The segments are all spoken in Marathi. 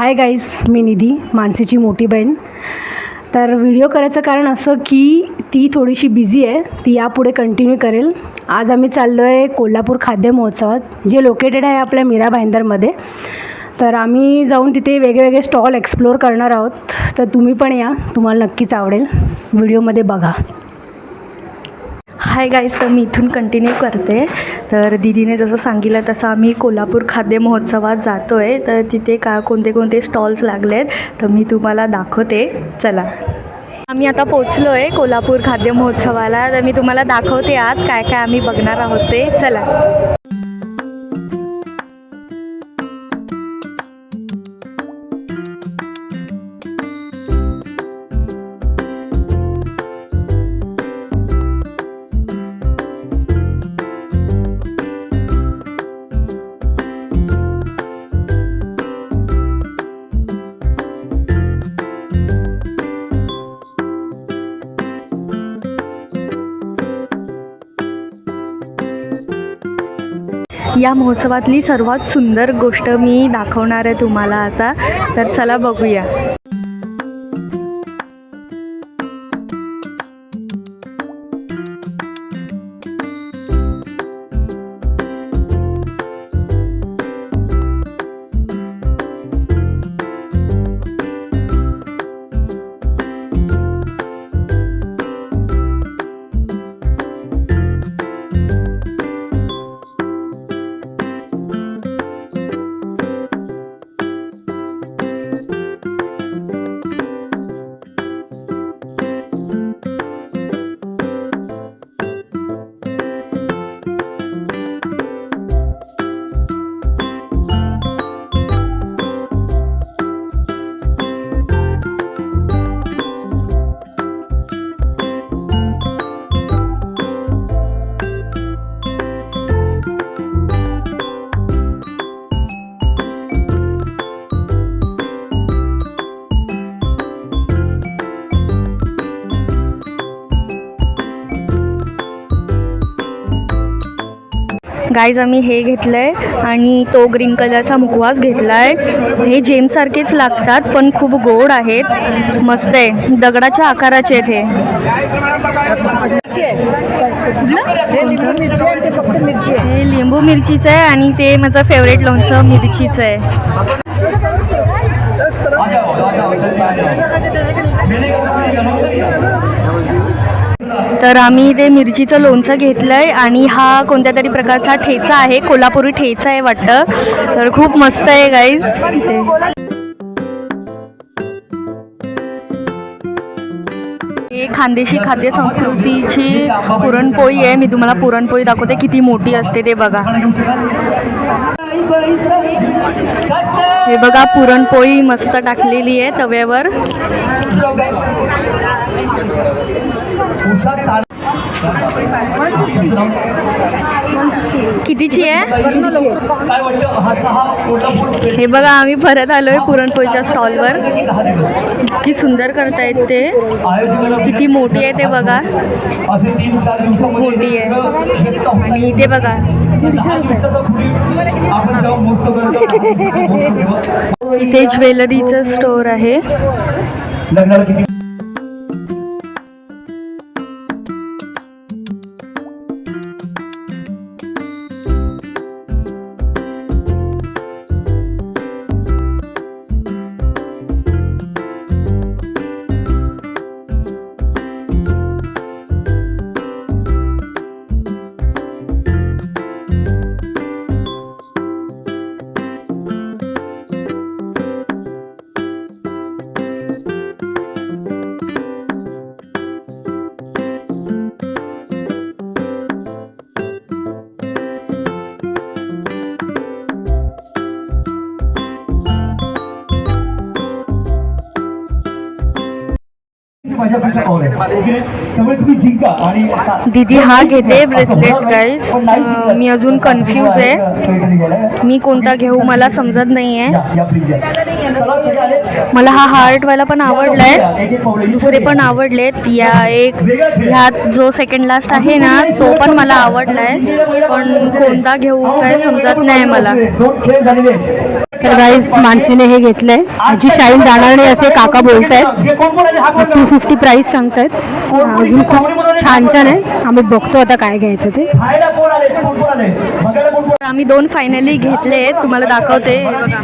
हाय गाईस मी निधी मानसीची मोठी बहीण. तर व्हिडिओ करायचं कारण असं की ती थोडीशी बिझी आहे ती यापुढे कंटिन्यू करेल. आज आम्ही चाललो आहे कोल्हापूर खाद्य महोत्सवात जे लोकेटेड आहे आपल्या मीरा भाईंदरमध्ये. तर आम्ही जाऊन तिथे वेगवेगळे स्टॉल एक्सप्लोअर करणार आहोत. तर तुम्ही पण या तुम्हाला नक्कीच आवडेल. व्हिडिओमध्ये बघा. हाय गाईज तर मी इथून कंटिन्यू करते. तर दिदीने जसं सांगितलं तसं आम्ही कोल्हापूर खाद्य महोत्सवात जातो आहे तर तिथे का कोणते कोणते स्टॉल्स लागले आहेत तर मी तुम्हाला दाखवते. चला. आम्ही आता पोचलो आहे कोल्हापूर खाद्य महोत्सवाला. तर मी तुम्हाला दाखवते आत काय काय आम्ही बघणार आहोत ते. चला. या महोत्सवातली सर्वात सुंदर गोष्ट मी दाखवणार आहे तुम्हाला आता. तर चला बघूया. गाईज आम्ही हे घेतलं आहे आणि तो ग्रीन कलरचा मुखवास घेतला आहे हे जेमसारखेच लागतात पण खूप गोड आहेत. मस्त आहे. दगडाच्या आकाराचे आहेत हे. हे लिंबू मिरचीचं आहे आणि ते माझं फेवरेट लोणचं मिरचीचं आहे. तर आम्ही ते मिरचीचं लोणचं घेतलं आहे आणि हा कोणत्या तरी प्रकारचा ठेचा आहे कोल्हापुरी ठेचा आहे वाटतं. तर खूप मस्त आहे गाईज इथे. हे खानदेशी खाद्य संस्कृतीची पुरणपोळी आहे. मी तुम्हाला पुरणपोळी दाखवते किती मोठी असते ते बघा. हे बघा पुरणपोळी मस्त टाकलेली आहे तव्यावर. कितीची आहे? हे बघा आम्ही परत आलोय पुरणपोळीच्या स्टॉलवर. इतकी सुंदर करतायत ते. किती मोठी आहे ते बघा. मोठी आहे. आणि ते बघा. इथे ज्वेलरीचं स्टोअर आहे. दीदी हा घेते अं, जिंकत. मी अजून confuse आहे. मी कोणता घेऊ मला समजत नाही आहे मला हा हार्टवाला पण एक पाऊल. दुसरे पण आवडलेत. या एक ह्यात जो सेकंड लास्ट आहे ना तो पण मला आवडलाय. पण कोणता घेऊ काय समजत नाही मला. तर गाईज मानसीने हे घेतलंय. ह्याची शाईन जाणार नाही असे काका बोलत आहेत टू फिफ्टी प्राईस सांगतायत. अजून खूप छान छान आहे. आम्ही बघतो आता काय घ्यायचं ते. आम्ही दोन फायनली घेतले तुम्हाला दाखवते. बघा.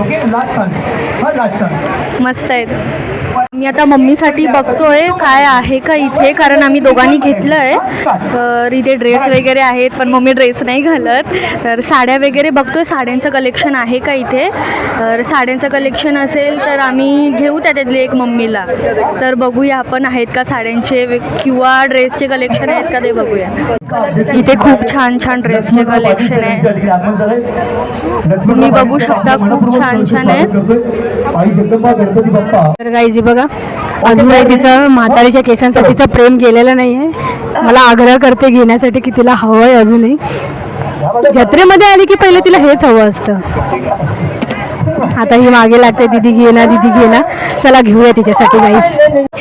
ओके लास्ट हा लास्ट मस्त आहेत. मी आता मम्मीसाठी बघतोय काय आहे का इथे कारण आम्ही दोघांनी घेतलं आहे तर इथे ड्रेस वगैरे आहेत पण मम्मी ड्रेस नाही घालत. तर साड्या वगैरे बघतोय साड्यांचं कलेक्शन आहे का इथे? तर साड्यांचं कलेक्शन असेल तर आम्ही घेऊ त्याच्यातली एक मम्मीला. तर बघूया आपण आहेत का साड्यांचे किंवा ड्रेसचे कलेक्शन आहेत का ते बघूया. इथे खूप छान छान ड्रेसचे कलेक्शन आहे. तुम्ही बघू शकता, खूप छान छान आहे. आई जगदंबा गणपती बाप्पा. तर गाईज हे बघा अजून तिचं म्हातारीच्या केसांसाठीचं प्रेम गेलेलं नाही आहे मला आग्रह करते घेण्यासाठी की तिला हवं आहे अजूनही. जत्रेमध्ये आली की पहिले तिला हेच हवं असतं. आता ही मागे लागते दिदी घे ना दिदी घे ना. चला घेऊया तिच्यासाठी गाईज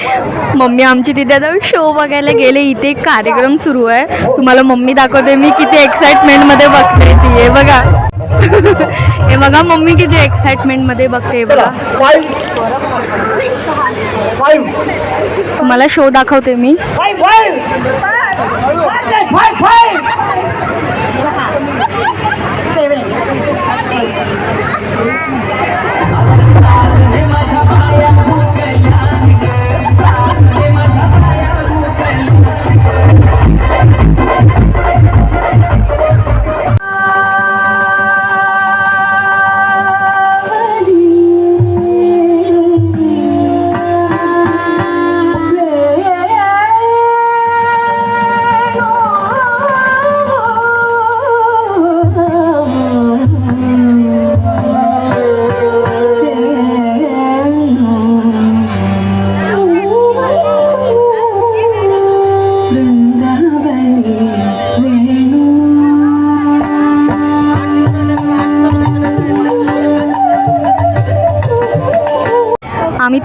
मम्मी आमची तिथे आता शो बघायला गेले. इथे एक कार्यक्रम सुरू आहे. तुम्हाला मम्मी दाखवते. मी किती एक्साइटमेंटमध्ये बघते ती बघा. हे बघा मम्मी किती एक्साइटमेंटमध्ये बघते हे बघा. फाईव्ह फाईव्ह तुम्हाला शो दाखवते मी.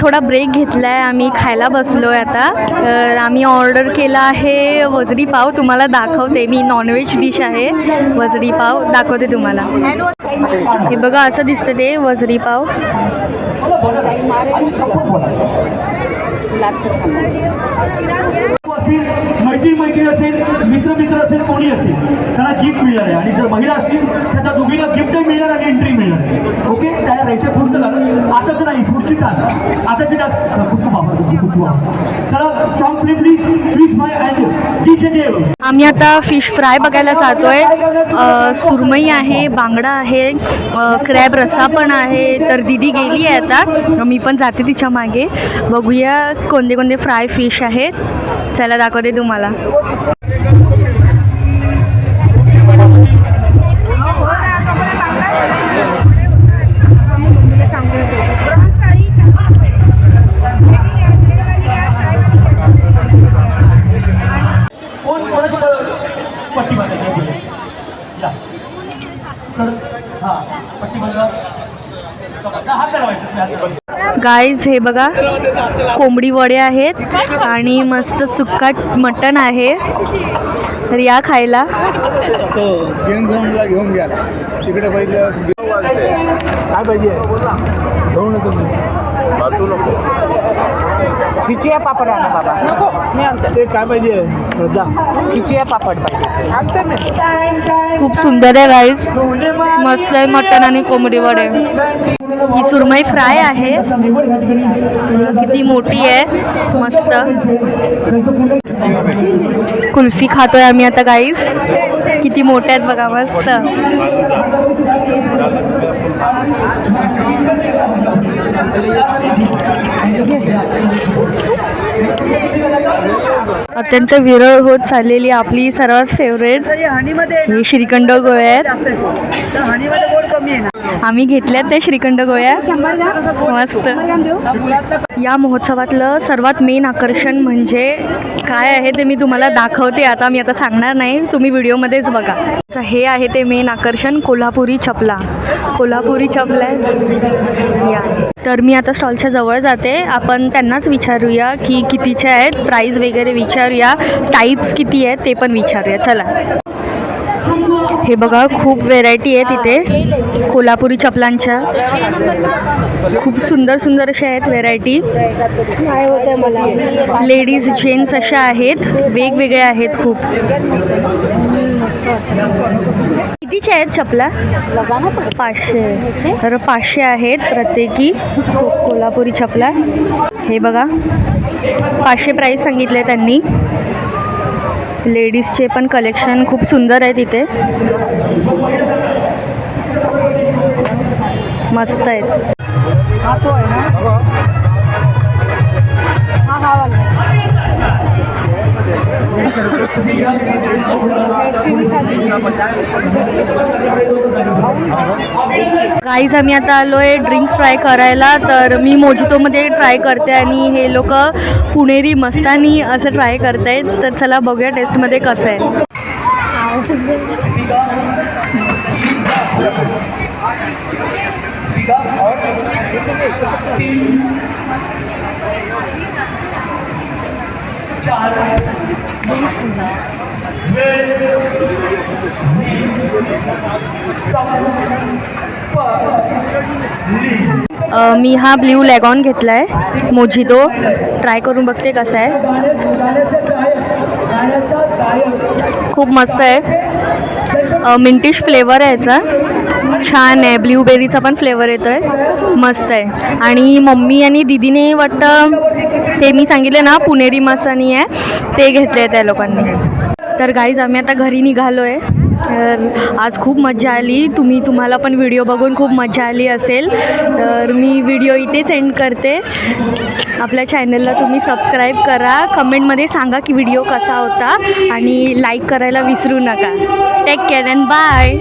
थोडा ब्रेक घेतला आहे आम्ही खायला बसलो आहे आता. तर आम्ही ऑर्डर केला आहे वजरी पाव. तुम्हाला दाखवते. मी नॉनव्हेज डिश आहे. वजरी पाव. दाखवते तुम्हाला. हे बघा असं दिसतं ते वजरी पाव. मैत्री मैत्री असेल मित्र मित्र असेल कोणी असेल त्यांना गिफ्ट मिळणार आहे. आणि जर महिला असतील तर त्या दोघीला गिफ्टही मिळणार आणि एंट्री मिळणार आहे. ओके तयार राहायचं पुढचं झालं. आताच नाही पुढची टास्क आताची टास्क खूप खूप आभार खूप खूप आभार. चला song play please please my and DJ Dev आम्ही आता फिश फ्राय बघायला जातोय. सुरमई आहे बांगडा आहे क्रॅब रस्सा पण आहे तर दिदी गेली आहे आता. मी पण जाते तिच्यामागे. बघूया कोणते कोणते फ्राय फिश आहेत. चला दाखवते तुम्हाला. गाईज हे बघा कोंबडी वडे आहेत आणि मस्त सुक्का मटण आहे. तर या खायला. झोनला घेऊन घ्या. तिकडे पहिलं काय पाहिजे घेऊन येतो मी वाचू नको खिचिया पापड आणा बाबा. नको मी आणते. ते काय पाहिजे? श्रद्धा. खिचिया पापड पाहिजे. आणते मी. खूप सुंदर आहे गाईज मस्त आहे मटण आणि कोंबडी वडे. ही सुरमई फ्राय आहे. किती मोठी आहे. मस्त. कुल्फी खातोय आम्ही आता गाईस किती मोठ्या आहेत बघा मस्त. अत्यंत विरळ होत चाललेली आपली सर्वात फेवरेट हे श्रीखंड गोळ्या आहेत. आम्ही घेतल्यात त्या श्रीखंड गोळ्या. मस्त. या महोत्सवातलं सर्वात मेन आकर्षण म्हणजे काय आहे ते मी तुम्हाला दाखवते. आता मी आता सांगणार नाही. तुम्ही व्हिडिओमध्येच बघा. हे आहे ते मेन आकर्षण. कोल्हापुरी चपला. कोल्हापुरी चपला आहे. या. तर मी आता स्टॉलच्या जवळ जाते. आपण त्यांनाच विचारूया की कितीच्या आहेत प्राईस वगैरे विचारूया टाईप्स किती आहेत ते पण विचारूया. चला. हे बघा खूप व्हेरायटी आहे तिथे कोल्हापुरी चपलांच्या. खूप सुंदर सुंदर अशा आहेत व्हेरायटी लेडीज जेंट्स अशा आहेत. वेगवेगळ्या आहेत खूप. कितीच्या आहेत चपला? पाचशे. तर पाचशे आहेत प्रत्येकी. कोल्हापुरी चपला. हे बघा. पाचशे प्राईस सांगितले त्यांनी. लेडीजचे पण कलेक्शन खूप सुंदर आहे तिथे. मस्त आहेत. काहीच आम्ही आता आलो आहे ड्रिंक्स ट्राय करायला. तर मी मोजितोमध्ये ट्राय करते आणि हे लोक पुणेरी मस्तानी असं ट्राय करतायत. तर चला बघूया टेस्टमध्ये कसं आहे. मी हा ब्ल्यू लॅगॉन घेतला आहे मोजितो ट्राय करून बघते कसा आहे. खूप मस्त आहे. मिंटिश फ्लेवर आहे याचा. छान आहे. ब्ल्यूबेरीचा पण फ्लेवर येतो आहे मस्त आहे. आणि मम्मी आणि दिदीने वाटतं ते मी सांगितलं ना पुणेरी मसानी आहे. ते घेतले त्या लोकांनी. तर गाईज आम्ही आता घरी निघालो आहे तर आज खूप मजा आली. तुम्ही तुम्हाला पण व्हिडिओ बघून खूप मजा आली असेल. तर मी व्हिडिओ इथे सेंड करते. आपल्या चॅनलला तुम्ही सबस्क्राईब करा. कमेंटमध्ये सांगा की व्हिडिओ कसा होता. आणि लाईक करायला विसरू नका. Take care and bye